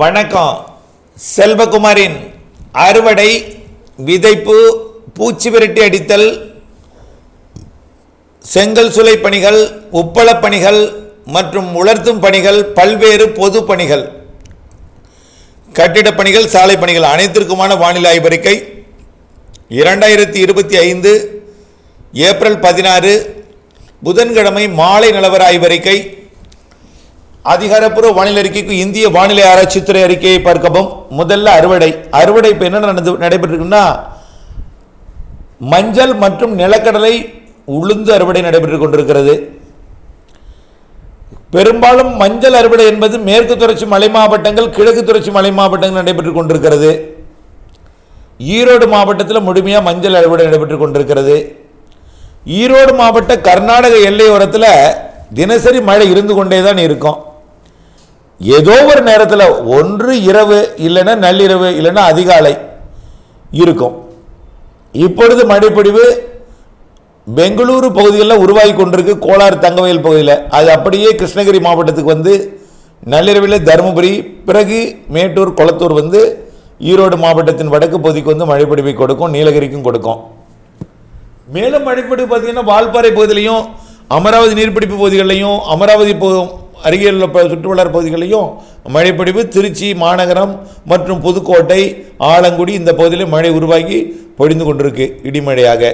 வணக்கம். செல்வகுமாரின் அறுவடை விதைப்பு பூச்சி விரட்டி அடித்தல் செங்கல் சுலை பணிகள் உப்பளப் பணிகள் மற்றும் உலர்த்தும் பணிகள் பல்வேறு பொது பணிகள். கட்டிடப் பணிகள் சாலை பணிகள் அனைத்திற்குமான வானிலை ஆய்வறிக்கை இரண்டாயிரத்தி இருபத்தி ஐந்து ஏப்ரல் பதினாறு புதன்கிழமை மாலை நிலவர ஆய்வறிக்கை அதிகாரப்பூர்வ வானிலை அறிக்கைக்கு இந்திய வானிலை ஆராய்ச்சித்துறை அறிக்கையை பார்க்கவும். முதல்ல அறுவடை. அறுவடை இப்போ என்ன நடந்து நடைபெற்றிருக்குன்னா மஞ்சள் மற்றும் நிலக்கடலை உளுந்து அறுவடை நடைபெற்றுக் கொண்டிருக்கிறது. பெரும்பாலும் மஞ்சள் அறுவடை என்பது மேற்கு தொடர்ச்சி மலை மாவட்டங்கள் கிழக்கு தொடர்ச்சி மலை மாவட்டங்கள் நடைபெற்றுக் கொண்டிருக்கிறது. ஈரோடு மாவட்டத்தில் முழுமையாக மஞ்சள் அறுவடை நடைபெற்றுக் கொண்டிருக்கிறது. ஈரோடு மாவட்ட கர்நாடக எல்லையோரத்தில் தினசரி மழை இருந்து கொண்டே தான் இருக்கும். ஏதோ ஒரு நேரத்தில் ஒன்று இரவு இல்லைன்னா நள்ளிரவு இல்லைன்னா அதிகாலை இருக்கும். இப்பொழுது மழைப்பொழிவு பெங்களூரு பகுதிகளில் உருவாகி கொண்டிருக்கு. கோலார் தங்கவயல் பகுதியில். அது அப்படியே கிருஷ்ணகிரி மாவட்டத்துக்கு வந்து நள்ளிரவில் தருமபுரி பிறகு மேட்டூர் குளத்தூர் வந்து ஈரோடு மாவட்டத்தின் வடக்கு பகுதிக்கு வந்து மழைப்பொழிவை கொடுக்கும் நீலகிரிக்கும் கொடுக்கும். மேலும் மழைப்பொழிவு பார்த்தீங்கன்னா வால்பாறை பகுதியிலையும் அமராவதி நீர்பிடிப்பு பகுதிகளிலையும் அமராவதி அருகில் உள்ள சுற்றுவட்டார பகுதிகளிலையும் மழைப்பொழிவு திருச்சி மாநகரம் மற்றும் புதுக்கோட்டை ஆலங்குடி இந்த பகுதியில் மழை உருவாகி பொழிந்து கொண்டிருக்கு இடிமழையாக.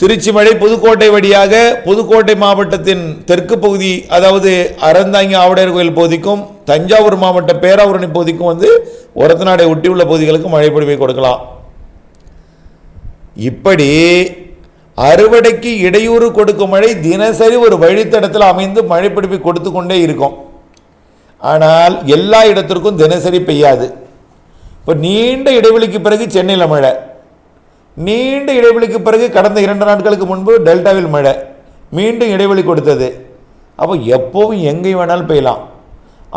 திருச்சி மழை புதுக்கோட்டை வழியாக புதுக்கோட்டை மாவட்டத்தின் தெற்கு பகுதி அதாவது அறந்தாங்கி ஆவடையர் கோயில் பகுதிக்கும் தஞ்சாவூர் மாவட்ட பேராவூரணி பகுதிக்கும் வந்து ஒரத்தநாடை ஒட்டியுள்ள பகுதிகளுக்கு மழைப்பொழிவை கொடுக்கலாம். இப்படி அறுவடைக்கு இடையூறு கொடுக்கும் மழை தினசரி ஒரு வழித்தடத்தில் அமைந்து மழைப்பிடிப்பை கொடுத்து கொண்டே இருக்கும். ஆனால் எல்லா இடத்திற்கும் தினசரி பெய்யாது. இப்போ நீண்ட இடைவெளிக்கு பிறகு சென்னையில் மழை. நீண்ட இடைவெளிக்கு பிறகு கடந்த இரண்டு நாட்களுக்கு முன்பு டெல்டாவில் மழை. மீண்டும் இடைவெளி கொடுத்தது. அப்போ எப்போவும் எங்கே வேணாலும் பெய்யலாம்.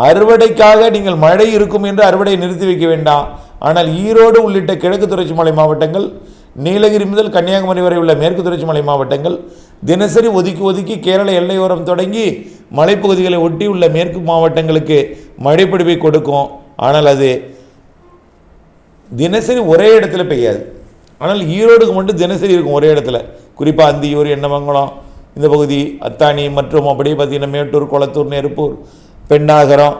அறுவடைக்காக நீங்கள் மழை இருக்கும் என்று அறுவடையை நிறுத்தி வைக்க வேண்டாம். ஆனால் ஈரோடு உள்ளிட்ட கிழக்கு தொடர்ச்சி மலை மாவட்டங்கள் நீலகிரி முதல் கன்னியாகுமரி வரை உள்ள மேற்கு தொடர்ச்சி மலை மாவட்டங்கள் தினசரி ஒதுக்கி ஒதுக்கி கேரள எல்லையோரம் தொடங்கி மலைப்பகுதிகளை ஒட்டி உள்ள மேற்கு மாவட்டங்களுக்கு மழைப்பிடிப்பை கொடுக்கும். ஆனால் அது தினசரி ஒரே இடத்துல பெய்யாது. ஆனால் ஈரோடுக்கு மட்டும் தினசரி இருக்கும் ஒரே இடத்துல. குறிப்பாக அந்தியூர் எண்ணமங்கலம் இந்த பகுதி அத்தானி மற்றும் அப்படியே பார்த்தீங்கன்னா மேட்டூர் கொளத்தூர் நெருப்பூர் பெண்ணாகரம்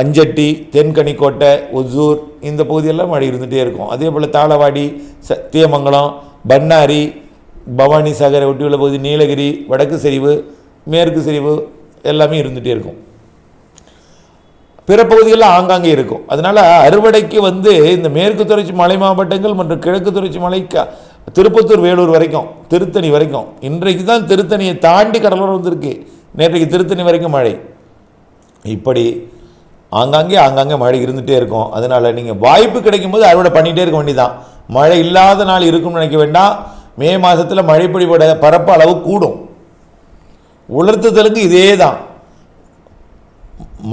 அஞ்சட்டி தென்கனிக்கோட்டை ஒசூர் இந்த பகுதியெல்லாம் மழை இருந்துகிட்டே இருக்கும். அதே போல் தாளவாடி சத்தியமங்கலம் பண்ணாரி பவானி சாகரை ஒட்டியுள்ள பகுதி நீலகிரி வடக்கு சரிவு மேற்கு சரிவு எல்லாமே இருந்துகிட்டே இருக்கும். பிற பகுதிகளில் ஆங்காங்கே இருக்கும். அதனால் அறுவடைக்கு வந்து இந்த மேற்கு தொடர்ச்சி மலை மாவட்டங்கள் மற்றும் கிழக்கு தொடர்ச்சி மலை க- திருப்பத்தூர் வேலூர் வரைக்கும் திருத்தணி வரைக்கும் இன்றைக்கு தான் திருத்தணியை தாண்டி கடலோரம் வந்திருக்கு. நேற்றைக்கு திருத்தணி வரைக்கும் மழை. இப்படி ஆங்காங்கே ஆங்காங்கே மழை இருந்துகிட்டே இருக்கும். அதனால் நீங்கள் வாய்ப்பு கிடைக்கும் போது அறுவடை பண்ணிகிட்டே இருக்க வேண்டியதான் மழை இல்லாத நாள் இருக்கும்னு நினைக்க வேண்டாம். மே மாதத்தில் மழைப்பொழிவோட பரப்பு அளவு கூடும். உலர்த்துதலுக்கு இதே தான்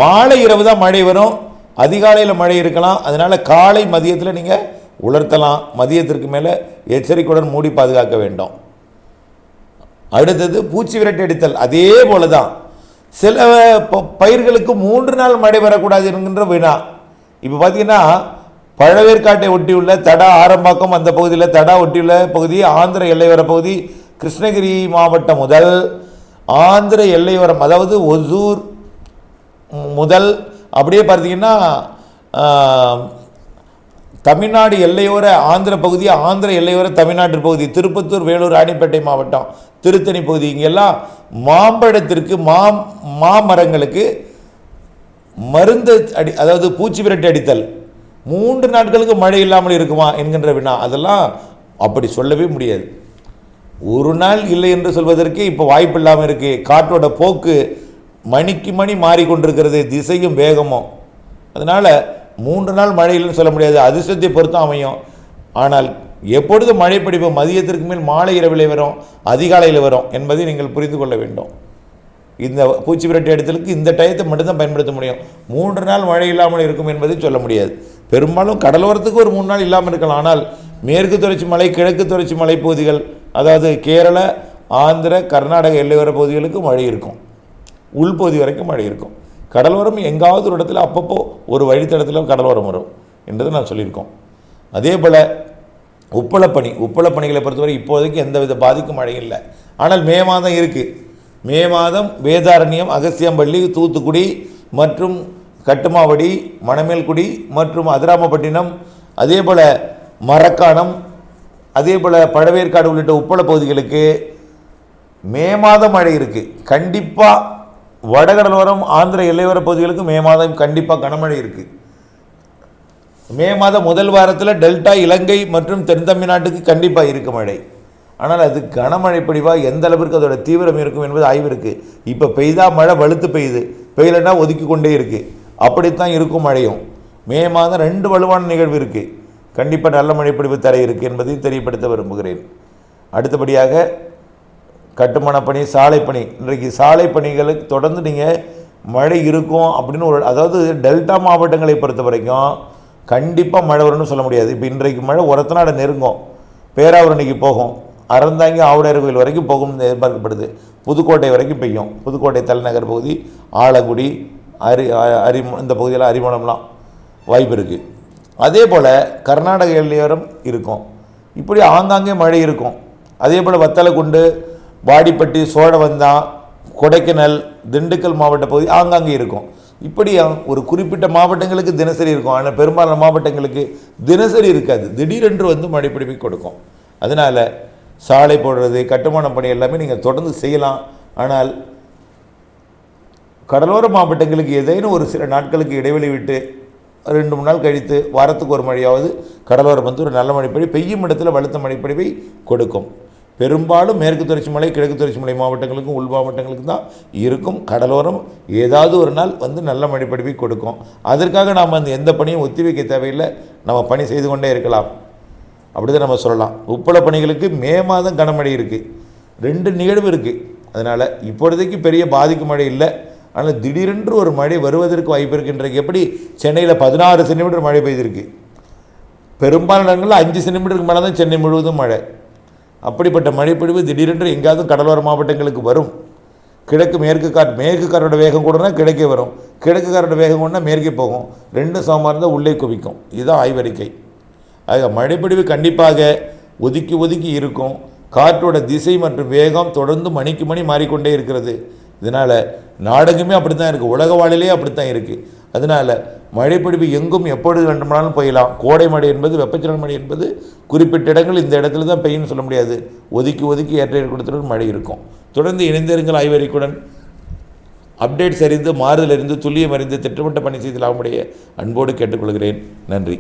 மாலை இரவு தான் மழை வரும். அதிகாலையில் மழை இருக்கலாம். அதனால் காலை மதியத்தில் நீங்கள் உலர்த்தலாம். மதியத்திற்கு மேலே எச்சரிக்கையுடன் மூடி பாதுகாக்க வேண்டும். அடுத்தது பூச்சி விரட்டி அடித்தல் அதே போல தான் சில ப- பயிர்களுக்கு மூன்று நாள் மழை வரக்கூடாது என்கின்ற வினா. இப்போ பார்த்தீங்கன்னா பழவேற்காட்டை ஒட்டியுள்ள தடா ஆரம்பாக்கம் அந்த பகுதியில் தடா ஒட்டியுள்ள பகுதி ஆந்திர எல்லையோர பகுதி கிருஷ்ணகிரி மாவட்டம் முதல் ஆந்திர எல்லையோரம் அதாவது ஒசூர் முதல் அப்படியே பார்த்தீங்கன்னா தமிழ்நாடு எல்லையோர ஆந்திர பகுதி ஆந்திர எல்லையோர தமிழ்நாட்டு பகுதி திருப்பத்தூர் வேலூர் ராணிப்பேட்டை மாவட்டம் திருத்தணி பகுதி இங்கெல்லாம் மாம்பழத்திற்கு மாம் மாமரங்களுக்கு மருந்து அடி அதாவது பூச்சி விரட்டி அடித்தல். மூன்று நாட்களுக்கு மழை இல்லாமல் இருக்குமா என்கின்ற வினா. அதெல்லாம் அப்படி சொல்லவே முடியாது. ஒரு நாள் இல்லை என்று சொல்வதற்கு இப்போ வாய்ப்பு இல்லாமல் இருக்கு. காற்றோட போக்கு மணிக்கு மணி மாறிக்கொண்டிருக்கிறது. திசையும் வேகமும் அதனால் மூன்று நாள் மழை இல்லைன்னு சொல்ல முடியாது. அதிர்ஷ்டத்தை பொறுத்தும் அமையும். ஆனால் எப்பொழுது மழை பிடிப்பு மதியத்திற்கு மேல் மாலை இரவிலே வரும் அதிகாலையில் வரும் என்பதை நீங்கள் புரிந்து கொள்ள வேண்டும். இந்த பூச்சி விரட்டி இடத்துக்கு இந்த டயத்தை மட்டும்தான் பயன்படுத்த முடியும். மூன்று நாள் மழை இல்லாமல் இருக்கும் என்பதை சொல்ல முடியாது. பெரும்பாலும் கடலோரத்துக்கு ஒரு மூணு நாள் இல்லாமல் இருக்கலாம். ஆனால் மேற்கு தொடர்ச்சி மலை கிழக்கு தொடர்ச்சி மலைப்பகுதிகள் அதாவது கேரள ஆந்திர கர்நாடக எல்லையோர பகுதிகளுக்கு மழை இருக்கும். உள்பகுதி வரைக்கும் மழை இருக்கும். கடலோரம் எங்காவது ஒரு இடத்துல அப்பப்போ ஒரு வழித்தடத்தில் கடலோரம் வரும் என்றதை நான் சொல்லியிருக்கோம். அதே போல் உப்பளப்பணி உப்பளப்பணிகளை பொறுத்தவரை இப்போதைக்கு எந்தவித பாதிக்கும் மழை இல்லை. ஆனால் மே மாதம் இருக்குது மே மாதம் வேதாரண்யம் அகஸ்தியம்பள்ளி தூத்துக்குடி மற்றும் கட்டுமாவடி மணமேல்குடி மற்றும் அதிராமப்பட்டினம் அதே போல் மரக்காணம் அதே போல் பழவேற்காடு உள்ளிட்ட உப்பள பகுதிகளுக்கு மே மாதம் மழை இருக்குது கண்டிப்பாக வடகடலோரம் ஆந்திர எல்லையோர பகுதிகளுக்கு மே மாதம் கண்டிப்பாக கனமழை இருக்குது மே மாதம் முதல் வாரத்தில் டெல்டா இலங்கை மற்றும் தென் தமிழ்நாட்டுக்கு கண்டிப்பாக இருக்கு மழை. ஆனால் அது கனமழை பொழிவாக எந்த அளவிற்கு அதோட தீவிரம் இருக்கும் என்பது ஆய்வு இருக்குது இப்போ பெய்தா மழை வலுத்து பெய்யுது. பெய்யலைன்னா ஒதுக்கி கொண்டே இருக்குது அப்படித்தான் இருக்கும் மழையும். மே மாதம் ரெண்டு வலுவான நிகழ்வு இருக்குது கண்டிப்பாக நல்ல மழை தர இருக்குது என்பதையும் தெரியப்படுத்த விரும்புகிறேன். அடுத்தபடியாக கட்டுமான பணி சாலை பணி. இன்றைக்கு சாலை பணிகளுக்கு தொடர்ந்து நீங்கள் மழை இருக்கும் அப்படின்னு ஒரு அதாவது டெல்டா மாவட்டங்களை பொறுத்த வரைக்கும் கண்டிப்பாக மழை வரும்னு சொல்ல முடியாது. இப்போ இன்றைக்கு மழை ஒரத்தநாடு நெருங்கும். பேராவூரணிக்கு போகும். அறந்தாங்கி ஆவுடையார் கோயில் வரைக்கும் போகும்னு எதிர்பார்க்கப்படுது. புதுக்கோட்டை வரைக்கும் பெய்யும். புதுக்கோட்டை தலைநகர் பகுதி ஆலங்குடி அரி அரி இந்த பகுதியில் அரிமளம்லாம் வாய்ப்பு இருக்குது அதே போல் கர்நாடக எல்லையோரம் இருக்கும். இப்படி ஆங்காங்கே மழை இருக்கும். அதே போல் வத்தலக்குண்டு வாடிப்பட்டி சோழவந்தான் கொடைக்கானல் திண்டுக்கல் மாவட்ட பகுதி ஆங்காங்கே இருக்கும். இப்படி ஒரு குறிப்பிட்ட மாவட்டங்களுக்கு தினசரி இருக்கும். ஆனால் பெரும்பாலான மாவட்டங்களுக்கு தினசரி இருக்காது. திடீரென்று வந்து மழை பிடிப்பை கொடுக்கும். அதனால் சாலை போடுறது கட்டுமான பணி எல்லாமே நீங்கள் தொடர்ந்து செய்யலாம். ஆனால் கடலோர மாவட்டங்களுக்கு ஏதேனும் ஒரு சில நாட்களுக்கு இடைவெளி விட்டு ரெண்டு மூணு நாள் கழித்து வாரத்துக்கு ஒரு மழையாவது கடலோரம் வந்து ஒரு நல்ல மழைப்பொழி பெய்யும் இடத்துல வலுத்த மழைப்பொழிவை கொடுக்கும். பெரும்பாலும் மேற்கு தொடர்ச்சி மலை கிழக்கு தொடர்ச்சி மலை மாவட்டங்களுக்கும் உள் மாவட்டங்களுக்கும் தான் இருக்கும். கடலோரம் ஏதாவது ஒரு நாள் வந்து நல்ல மழைப்படிவை கொடுக்கும். அதற்காக நாம் அந்த எந்த பணியும் ஒத்திவைக்க தேவையில்லை. நம்ம பணி செய்து கொண்டே இருக்கலாம். அப்படி தான் நம்ம சொல்லலாம். உப்பள பணிகளுக்கு மே மாதம் கனமழை இருக்குது ரெண்டு நிகழ்வு இருக்குது அதனால் இப்பொழுதைக்கு பெரிய பாதிக்கும் மழை இல்லை. ஆனால் திடீரென்று ஒரு மழை வருவதற்கு வாய்ப்பு இருக்கு. எப்படி சென்னையில் பதினாறு சென்டிமீட்டர் மழை பெய்திருக்கு. பெரும்பாலான இடங்களில் அஞ்சு சென்டிமீட்டருக்கு மேலே தான் சென்னை முழுவதும் மழை. அப்படிப்பட்ட மழைப்பொழிவு திடீரென்று எங்கேயாவது கடலோர மாவட்டங்களுக்கு வரும். கிழக்கு மேற்கு காற்று மேற்கு காரோட வேகம் கூடனா கிழக்கே வரும். கிழக்கு காரோட வேகம் கூடனா மேற்கே போகும். ரெண்டும் சமமாக இருந்தால் உள்ளே குவிக்கும். இதுதான் ஆய்வறிக்கை. ஆக மழைப்பொழிவு கண்டிப்பாக ஒதுக்கி ஒதுக்கி இருக்கும். காற்றோட திசை மற்றும் வேகம் தொடர்ந்து மணிக்கு மணி மாறிக்கொண்டே இருக்கிறது. இதனால் நாடகமே அப்படி தான் இருக்குது உலக வாழிலே அப்படி தான் இருக்குது அதனால் மழைப்பொழிவு எங்கும் எப்பொழுது வேண்டுமானாலும் போயிடலாம். கோடை மழை என்பது வெப்பச்சலன மழை என்பது குறிப்பிட்ட இடங்கள் இந்த இடத்துல தான் பெய்யும்னு சொல்ல முடியாது. ஒதுக்கி ஒதுக்கி ஏற்ற கொடுத்துட்டு மழை இருக்கும். தொடர்ந்து இணைந்திருங்கள் ஆய்வறிக்குடன் அப்டேட்ஸ் அறிந்து மாறுதல் அறிந்து துல்லியம் அறிந்து திட்டமிட்ட பணி செய்துலாமுடைய அன்போடு கேட்டுக்கொள்கிறேன். நன்றி.